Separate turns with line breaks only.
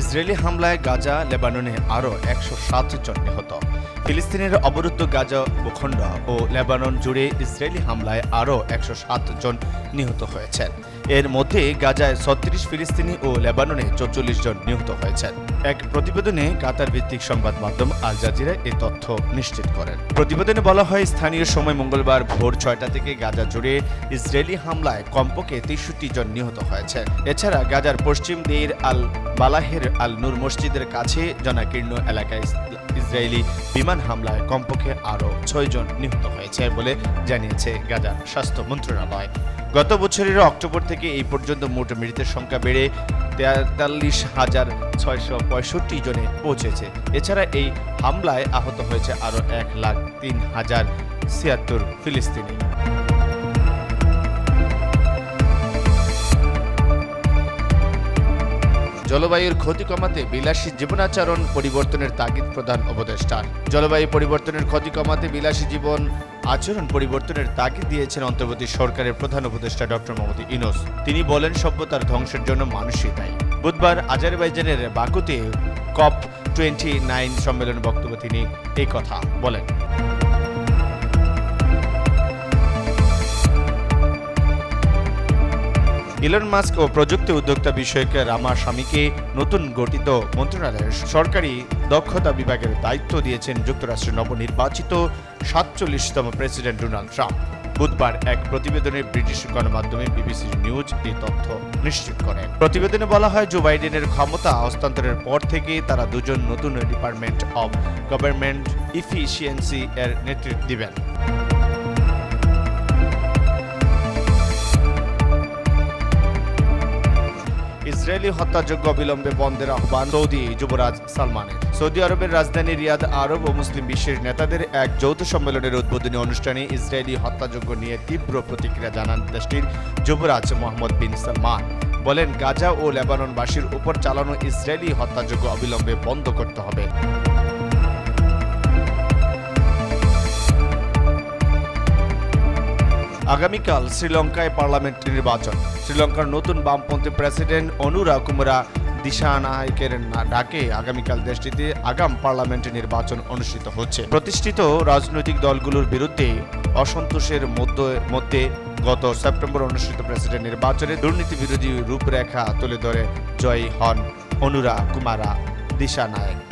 Israeli হামলায় গাজা, লেবাননে আরও একশো সাত জন নিহত। ফিলিস্তিনের অবরুদ্ধ গাজা ভূখণ্ড ও লেবানন জুড়ে ইসরায়েলি হামলায় আরও একশো সাত জন নিহত হয়েছেন। এর মধ্যে গাজায় ছত্রিশ ফিলিস্তিনি ও লেবাননে চৌচল্লিশ জন নিহত হয়েছেন। এক প্রতিবেদনে কাতার ভিত্তিক সংবাদ মাধ্যম আল জাজিরা এই তথ্য নিশ্চিত করেন। প্রতিবেদনে বলা হয়, স্থানীয় সময় মঙ্গলবার ভোর ছয়টা থেকে গাজা জুড়ে ইসরায়েলি হামলায় কমপক্ষে তেষট্টি জন নিহত হয়েছে। এছাড়া গাজার পশ্চিম দির আল বালাহের আল নূর মসজিদের কাছে জনাকীর্ণ এলাকায় ইসরায়েলি বিমান হামলায় কমপক্ষে আরও ছয় জন নিহত হয়েছে বলে জানিয়েছে গাজার স্বাস্থ্য মন্ত্রণালয়। গত বছরের অক্টোবর থেকে এই পর্যন্ত মোট মৃতের সংখ্যা বেড়ে তেতাল্লিশ হাজার ছয়শো পঁয়ষট্টি জনে পৌঁছেছে। এছাড়া এই হামলায় আহত হয়েছে আরও এক লাখ তিন হাজার ছিয়াত্তর ফিলিস্তিনি। জলবায়ুর ক্ষতি কমাতে বিলাসী জীবনাচরণ পরিবর্তনের তাগিদ প্রধান উপদেষ্টার জলবায়ু পরিবর্তনের ক্ষতি কমাতে বিলাসী জীবন আচরণ পরিবর্তনের তাগিদ দিয়েছেন অন্তর্বর্তী সরকারের প্রধান উপদেষ্টা ডক্টর মোহাম্মদ ইনোস তিনি বলেন, সভ্যতার ধ্বংসের জন্য মানুষই দায়ী। বুধবার আজারবাইজানের বাকুতে কপ টোয়েন্টি নাইন সম্মেলনে বক্তব্য তিনি এই কথা বলেন। ইলন মাস্ক ও প্রযুক্তি উদ্যোক্তা বিষয়ক রামা স্বামীকে নতুন গঠিত মন্ত্রণালয়ের সরকারি দক্ষতা বিভাগের দায়িত্ব দিয়েছেন যুক্তরাষ্ট্রের নবনির্বাচিত সাতচল্লিশতম প্রেসিডেন্ট ডোনাল্ড ট্রাম্প। বুধবার এক প্রতিবেদনে ব্রিটিশ গণমাধ্যমে বিবিসি নিউজ এই তথ্য নিশ্চিত করে প্রতিবেদনে বলা হয়, জো বাইডেনের ক্ষমতা হস্তান্তরের পর থেকে তারা দুজন নতুন ডিপার্টমেন্ট অব গভর্নমেন্ট ইফিসিয়েন্সি এর নেতৃত্ব দিবেন। ইসরায়েলি হত্যাযোগ্য অবিলম্বে বন্ধের আহ্বান সৌদি যুবরাজ সালমানের। সৌদি আরবের রাজধানী রিয়াদ আরব ও মুসলিম বিশ্বের নেতাদের এক যৌথ সম্মেলনের উদ্বোধনী অনুষ্ঠানে ইসরায়েলি হত্যাযোগ্য নিয়ে তীব্র প্রতিক্রিয়া জানান দেশটির যুবরাজ মোহাম্মদ বিন সালমান। বলেন, গাজা ও লেবাননবাসীর উপর চালানো ইসরায়েলি হত্যাযোগ্য অবিলম্বে বন্ধ করতে হবে। আগামীকাল শ্রীলঙ্কায় পার্লামেন্ট নির্বাচন। শ্রীলঙ্কার নতুন বামপন্থী প্রেসিডেন্ট অনুরা কুমারা দিশানায়কের ডাকে আগামীকাল দেশটিতে আগাম পার্লামেন্ট নির্বাচন অনুষ্ঠিত হচ্ছে। প্রতিষ্ঠিত রাজনৈতিক দলগুলোর বিরুদ্ধে অসন্তোষের মধ্যে মধ্যে গত সেপ্টেম্বর অনুষ্ঠিত প্রেসিডেন্ট নির্বাচনে দুর্নীতি বিরোধী রূপরেখা তুলে ধরে জয়ী হন অনুরা কুমারা দিশানায়ক